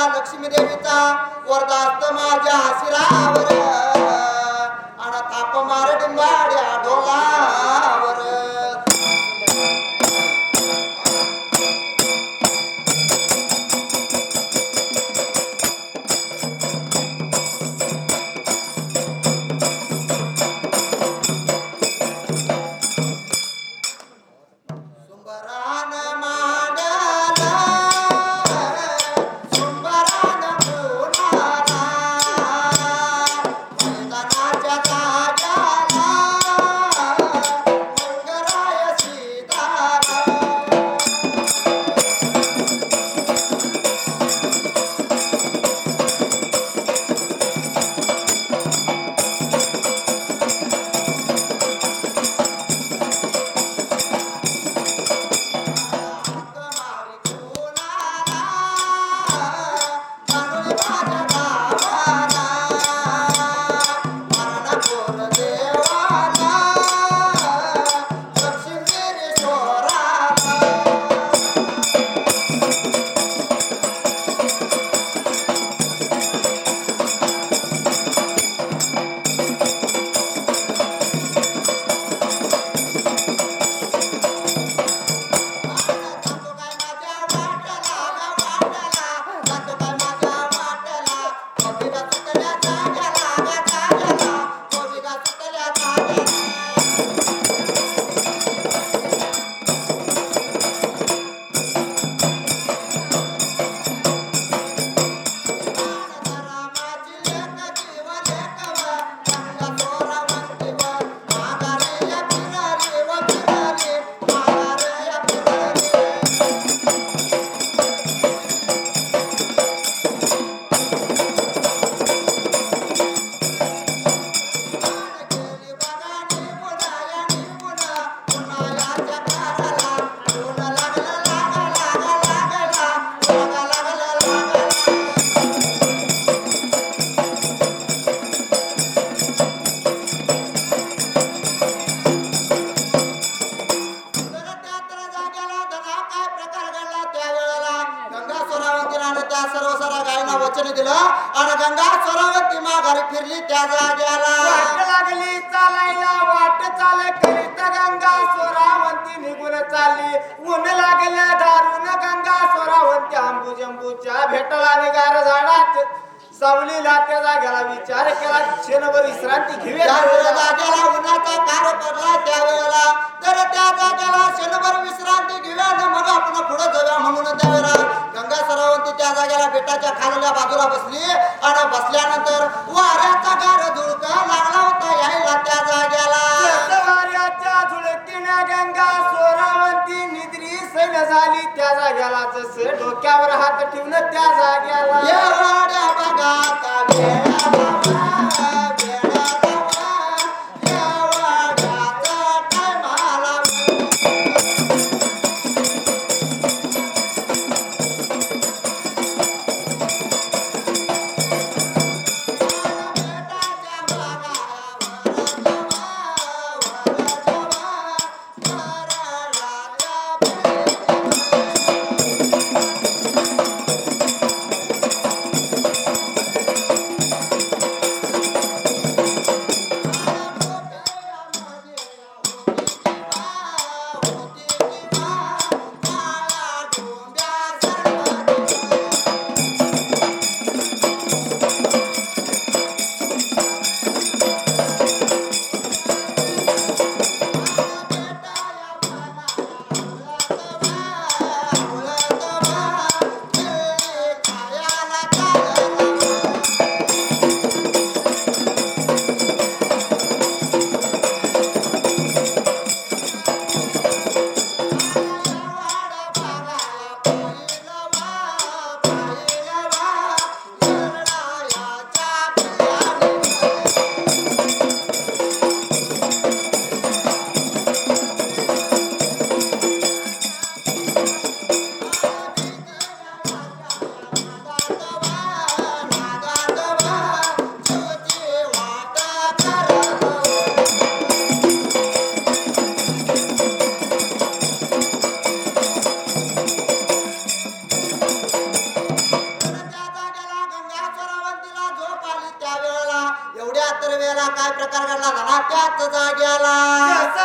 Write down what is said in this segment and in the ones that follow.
मला लक्ष्मी देवीचा वरदास्त माझ्या हसिरावर. आणि थाप मार डिंगाड्या डोलावर जाग्याला विचार केला क्षणभर विश्रांती घेऊया. त्यावेळेला जाग्याला उन्हाचा कार पडला त्यावेळेला तर त्या जाग्याला क्षणभर विश्रांती घेऊया आणि मग आपण पुढे जाऊया. म्हणून त्यावेळेला गंगा सरावंती त्या जाग्याला बेटाच्या खालल्या बाजूला बसली आणि बसल्यानंतर वाऱ्याचा गार झुळका लागला होता यायला त्या जाग्याला वाऱ्याच्या झुळकीने गंगा सोरावंती निद्री सैन झाली त्या जाग्याला जसे डोक्यावर हात ठेवून त्या जाग्याला काय धना त्याच जाग्याला.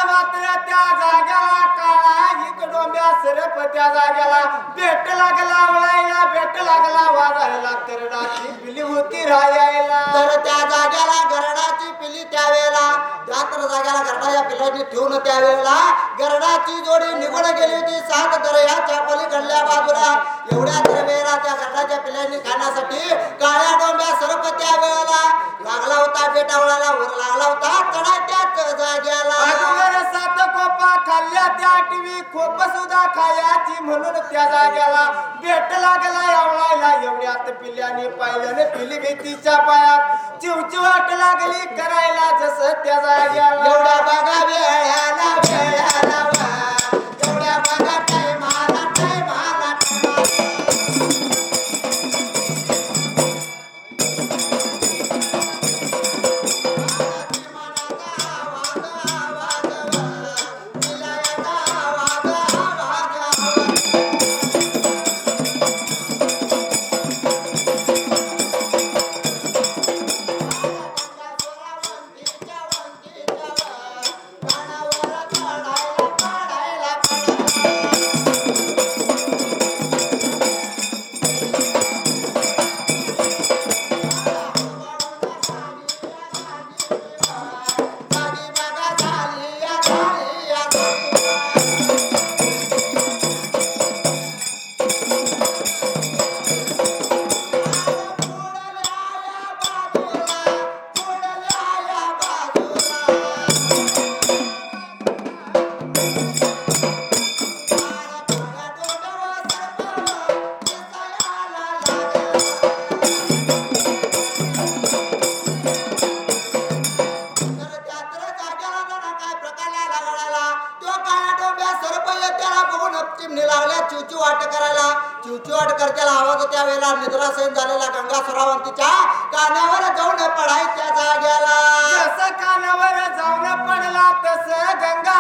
मात्र त्या जाग्याला काळा हिक डोंब्या सरप त्या जाग्याला. भेट लागला आवळायला भेट लागला वाजायला. करडाची पिली होती राहायला. तर त्या जाग्याला गरडाची पिली त्यावेळेला. त्या तर जाग्याला गरडाच्या पिल्लाची ठेवून त्यावेळेला गरडाची जोडी निघून गेली होती. सात दर्याच्या पलीकडल्या बाजूला. एवढ्या तर त्या गरडाच्या पिल्लांनी खाण्यासाठी काळ्या डोंब्या सर्प त्या वेळेला लागला होता बेटावळाला वर लागला होता चढा जाग्याला. सात कोपा खाल्ल्या त्या टीव्ही खोप सुद्धा खायाची म्हणून त्या जाग्याला. बेट लागला आवळायला. एवढ्यात पिल्ल्याने पाहिल्याने पिली भीतीच्या पायात चिवचिवाट लागली. करायला जसं त्या एवढ्या बघा वेळाला वेळाला वा. एवढ्या बघा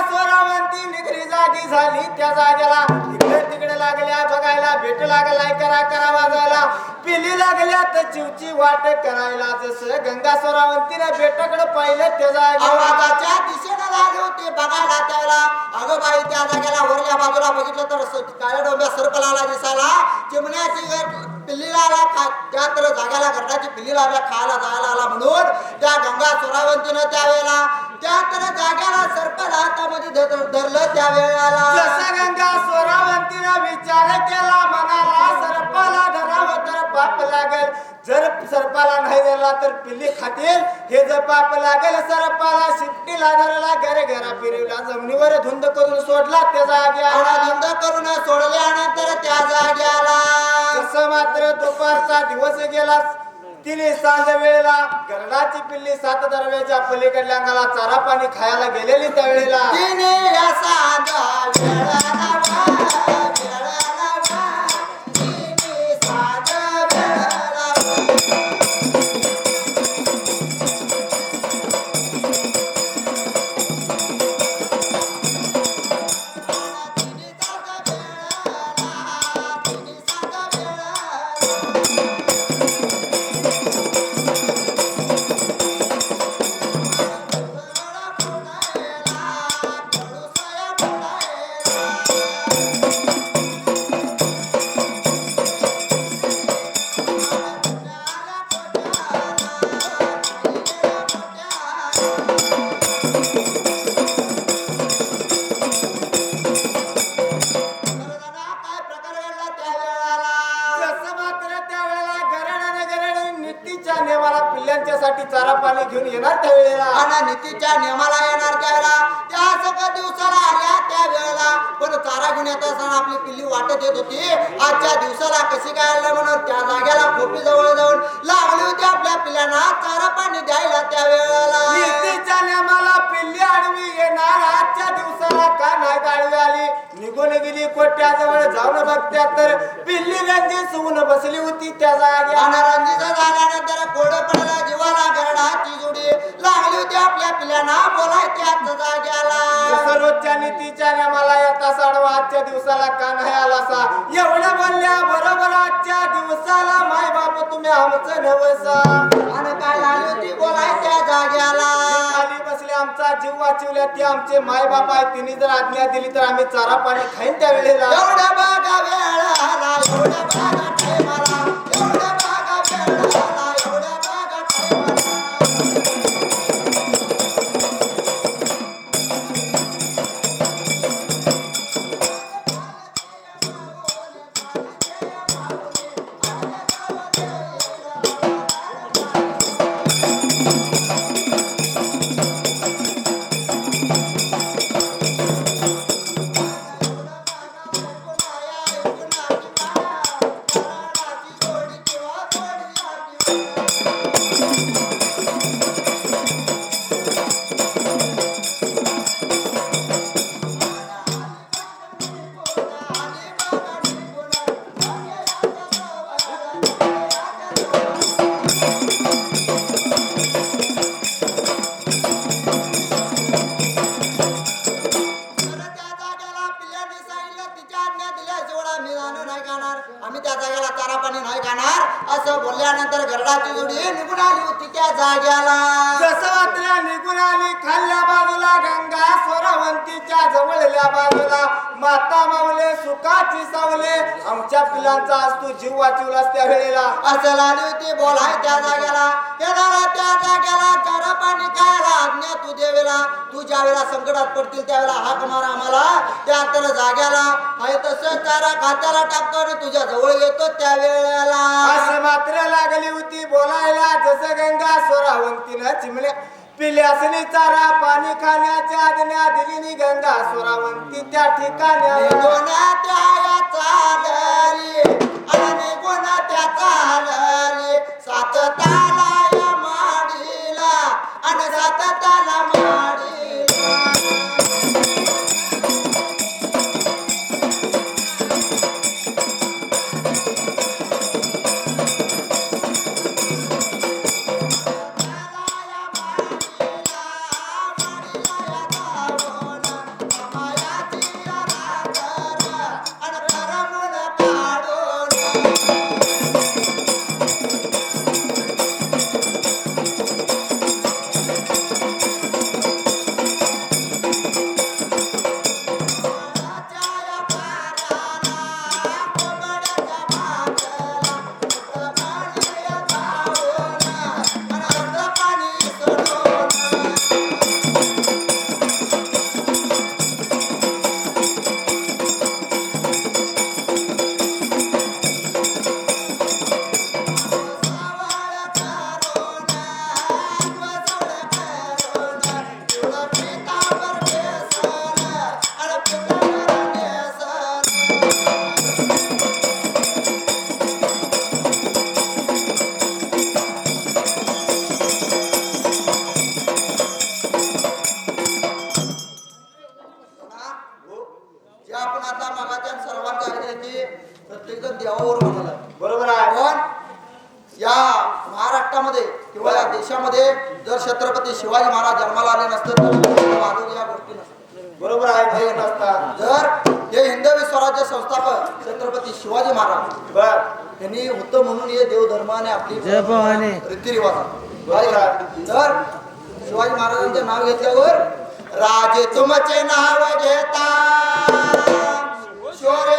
स्वरावंती निगरी जागी झाली. त्या जागेला इकडे तिकडे लागल्या बघायला भेट लागलाय करा करा वाजायला. पिली लागल्या तर चिवची वाट करायला. जसं गंगा स्वरावंतीने बेटाकडे पाहिलं त्या जागेच्या आवाजाच्या दिशेनं लागले होते. बघायला त्याला अगं बाई त्या जागेला वरल्या बाजूला बघितलं तर काळ्या डोंब्या सरपलाला दिसायला. चिमण्याची पिल्लीला आला खा त्या तर जाग्याला घरटाची पिल्लीला आल्या खायला जायला आला म्हणून. त्या गंगा सुरावंतीनं त्यावेळेला त्या तर जाग्याला सर्पाला हातामध्ये धर- धरलं त्या वेळेला. जसं गंगा स्वरावंतीनं विचार केला मनाला सर्पाला धरावं तर पाप लागेल. जर सर्पाला नाही धरला तर पिल्ली खातील. हे जर पाप लागेल सर्पाला शिट्टीला धरला घर घरा फिरवला जमिनीवर धुंद करून सोडला त्या जाग्याला. धंदा करून सोडल्यानंतर त्या जाग्याला. जसं मात्र दुपारचा दिवस गेला तिने सांज वेळेला गरडाची पिल्ली सात दरव्याच्या पलीकडल्या अंगाला चारा पाणी खायला गेलेली त्यावेळेला. तिने या सांजा घेऊन येणार त्यावेळेला आणि नीतीच्या नियमाला येणार त्यावेळेला? त्या सगळ्या दिवसाला आल्या त्या वेळेला. पण चारा घेऊन येत असताना आपली पिल्ली वाटत येत होती. आजच्या दिवसाला कशी काय आलं म्हणून त्या जाग्याला खोपी जवळ जाऊन लागली होती आपल्या पिल्यांना चारा पाणी द्यायला त्या वेळेला. नीतीच्या नियमाला पिल्ली आडवी येणार. आजच्या दिवसाला का नाही गाडी आली? निघून गेली कोट्याजवळ. जाऊन बघत्यात तर पिल्ली रंजी सुवून बसली होती. त्या जाग्या अनारंजीचं झाल्यानंतर कोड पडला जीवाला गरडाची जोडी लागली होती आपल्या पिल्यांना. बोलाय त्याच जाग्याला नीतीच्या येता साडवा. आजच्या दिवसाला का नाही आला सा? एवढं बोलल्या बरोबर आजच्या दिवसाला. माय बाप तुम्ही आमचं नवसा आणि काय आली होती? बोलाय त्या जाग्याला खाली बसले आमचा जीव वाचवल्या ते आमचे माय बाप आहे तिने जर आज्ञा दिली तर आम्ही चारा पाणी खाईन त्या वेळेला एवढ्या स्वरावंतीच्या जवळल्या बाजूला माता मावले सुखाची सावले. आमच्या पिलांचा आज तू जीव वाचवलास त्या वेळेला असं आली होती बोलाय त्या जाग्याला. येणारा त्या जाग्याला चारा पाणी खायला आज्ञा तू देवेला. तू ज्या वेळेला संकटात पडतील त्यावेळेला हाक मार आम्हाला. त्या तर जाग्याला. आहे तसं चारा खात्याला टाकतो आणि तुझ्या जवळ येतो त्या वेळेला असं मात्र लागली होती बोलायला. जसं गंगा स्वरावंतीनं चिमल्या पिल्यासनी चारा पाणी खाण्याच्या आज्ञा दिली गंगा स्वरावंती त्या ठिकाणी. संस्थापक छत्रपती शिवाजी महाराज. बर. यांनी होतं म्हणून हे देवधर्म आणि आपली जय भवानी. रीतिरिवाज तर शिवाजी महाराजांचे नाव घेतल्यावर राजे तुमचे नाव घेता. शौर्य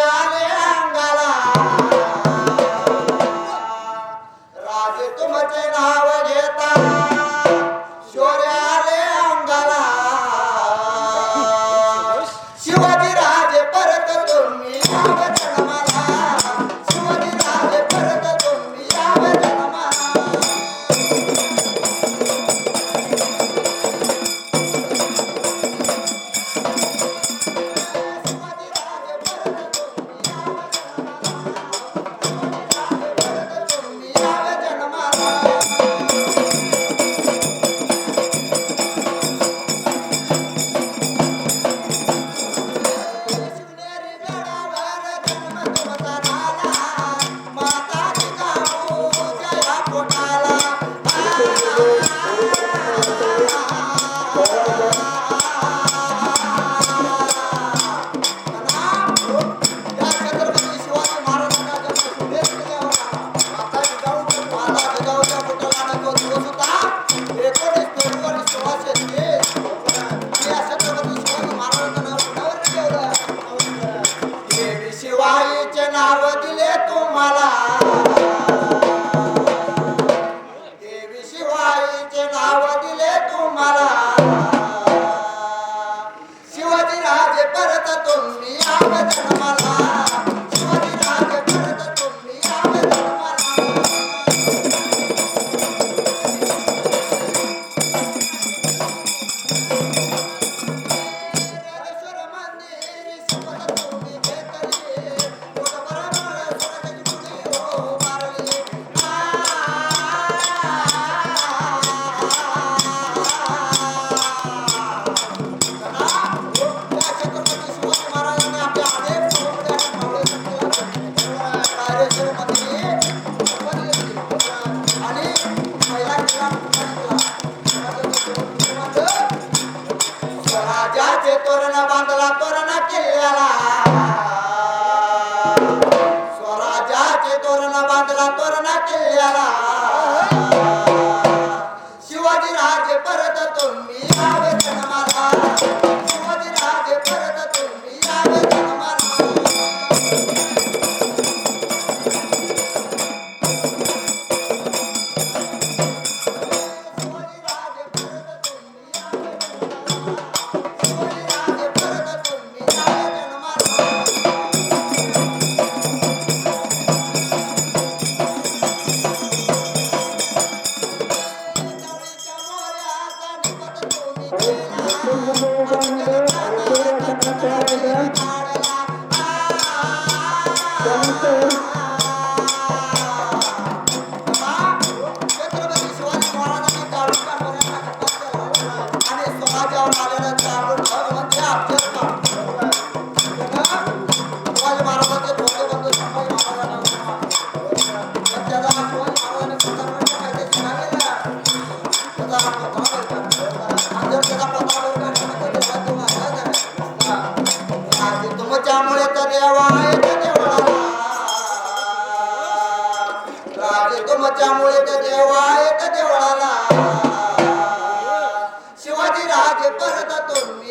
शिवाजी